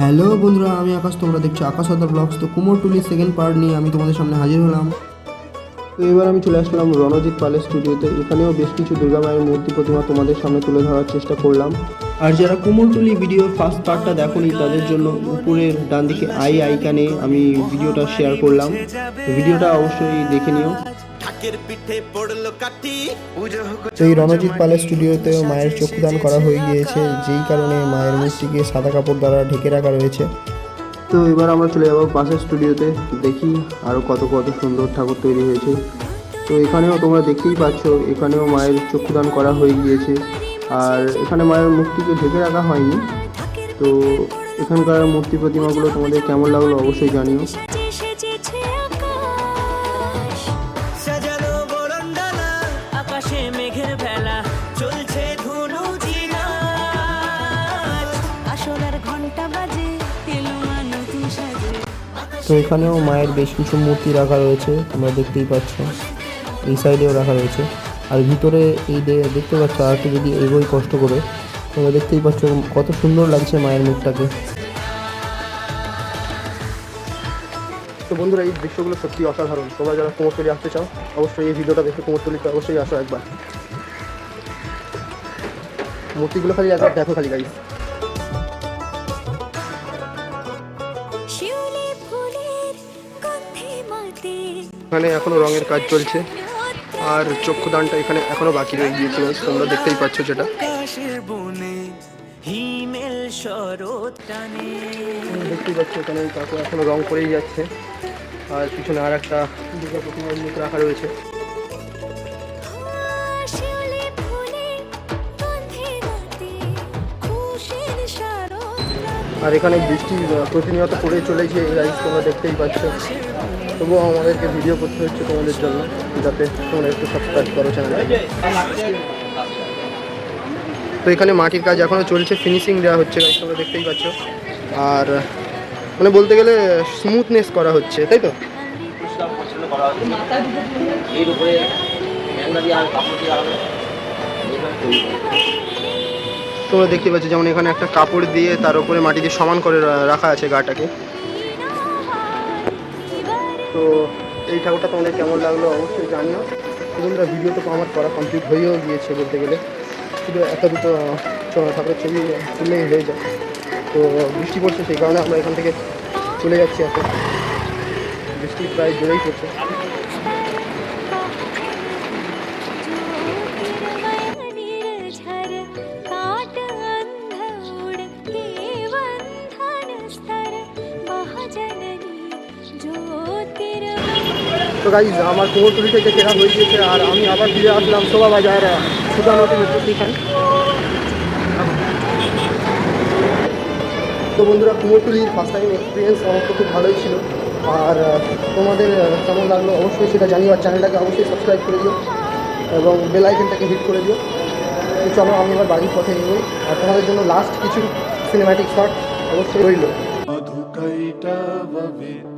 Hello বন্ধুরা, আমি আকাশ, তোমরা দেখছ আকাশ হাদার ব্লগস তো কুমোরটুলির সেকেন্ড পার্ট নিয়ে আমি তোমাদের সামনে হাজির হলাম। তো এবার আমি চলে আসলাম রণজিৎ পালের স্টুডিওতে এখানেও বেশ কিছু দুর্গা মায়ের মূর্তি প্রতিমা তোমাদের সামনে তুলে ধরার চেষ্টা করলাম। আর যারা কুমোরটুলি ভিডিওর ফার্স্ট পার্টটা দেখোনি, তাদের জন্য উপরের ডান দিকে আই আইকানে আমি ভিডিওটা শেয়ার করলাম। ভিডিওটা অবশ্যই দেখে নিও। তো এই রণজিৎ পালের স্টুডিওতেও মায়ের চক্ষুদান করা হয়ে গিয়েছে যেই কারণে মায়ের মূর্তিকে সাদা কাপড় দ্বারা ঢেকে রাখা রয়েছে। তো এবার আমরা চলে যাব পাশের স্টুডিওতে দেখি আরও কত কত সুন্দর ঠাকুর তৈরি হয়েছে। তো এখানেও তোমরা দেখতেই পাচ্ছ এখানেও মায়ের চক্ষুদান করা হয়ে গিয়েছে আর এখানে মায়ের মূর্তিকে ঢেকে রাখা হয়নি। তো এখানকার মূর্তি প্রতিমাগুলো তোমাদের কেমন লাগল অবশ্যই জানিও। তো এখানেও মায়ের বেশ কিছু মূর্তি রাখা রয়েছে, তোমরা দেখতেই পাচ্ছ। এই সাইডেও রাখা রয়েছে। আর ভিতরে এই দেখতে পাচ্ছ আর একটু যদি এগোই কষ্ট করে, তোমরা দেখতেই পাচ্ছ কত সুন্দর লাগছে মায়ের মুখটাকে। তো বন্ধুরা, এই দৃশ্যগুলো সত্যি অসাধারণ। তোমরা যারা কুমোরটলি আসতে চাও, অবশ্যই এই ভিডিওটা দেখে কুমোরটলিতে অবশ্যই আসো একবার। মূর্তিগুলো খালি একবার দেখো খালি গাইস এখানে এখনও রঙের কাজ চলছে। আর চক্ষুদানটা এখানে এখনও বাকি রয়ে গিয়েছিল তোমরা দেখতেই পাচ্ছ যেটা। দেখতেই পাচ্ছ এখানে কাকু এখনও রং করেই যাচ্ছে। আর পিছনে আর একটা দুর্গা প্রতিমার মুখ রাখা রয়েছে। আর এখানে বৃষ্টি প্রতিনিয়ত পড়ে চলেছে এই রাইস তোমরা দেখতেই পাচ্ছ। তবুও আমাদেরকে ভিডিও করতে হচ্ছে তোমাদের জন্য যাতে তোমরা একটু সাবস্ক্রাইব করো চ্যানেলটা তো এখানে মাটির কাজ এখনও চলছে ফিনিশিং দেওয়া হচ্ছে guys, তোমরা দেখতেই পাচ্ছ। আর মানে বলতে গেলে স্মুথনেস করা হচ্ছে তাই তো? তোমরা দেখতে পাচ্ছি, যেমন এখানে একটা কাপড় দিয়ে তার উপরে মাটি দিয়ে সমান করে রাখা আছে গাটাকে। তো এই ঠাকুরটা তোমাদের কেমন লাগল অবশ্যই জানিও। বন্ধুরা ভিডিও তো আমার করা কমপ্লিট হয়েও গিয়েছে বলতে গেলে। শুধু এত দুটো ঠাকুরের ছবি তুললেই হয়ে যায়। তো বৃষ্টি পড়ছে, সেই কারণে আমরা এখান থেকে চলে যাচ্ছি এখন। বৃষ্টি প্রায় জোরেই পড়ছে। তো গাইজ আমার কুমোরটুলি থেকে কেনা হয়ে গিয়েছে আর আমি আবার ফিরে আসলাম শোভা বাজার তো বন্ধুরা কুমোরটুলির ফার্স্ট টাইম এক্সপিরিয়েন্স আমার খুব ভালোই ছিল। আর তোমাদের কেমন লাগল অবশ্যই সেটা জানিও আর চ্যানেলটাকে অবশ্যই সাবস্ক্রাইব করে দিও এবং বেল আইকনটাকে হিট করে দিও। তো চলো, আমি এবার বাড়ির পথে এগোই আর তোমাদের জন্য লাস্ট কিছু সিনেম্যাটিক শট অবশ্যই রইল।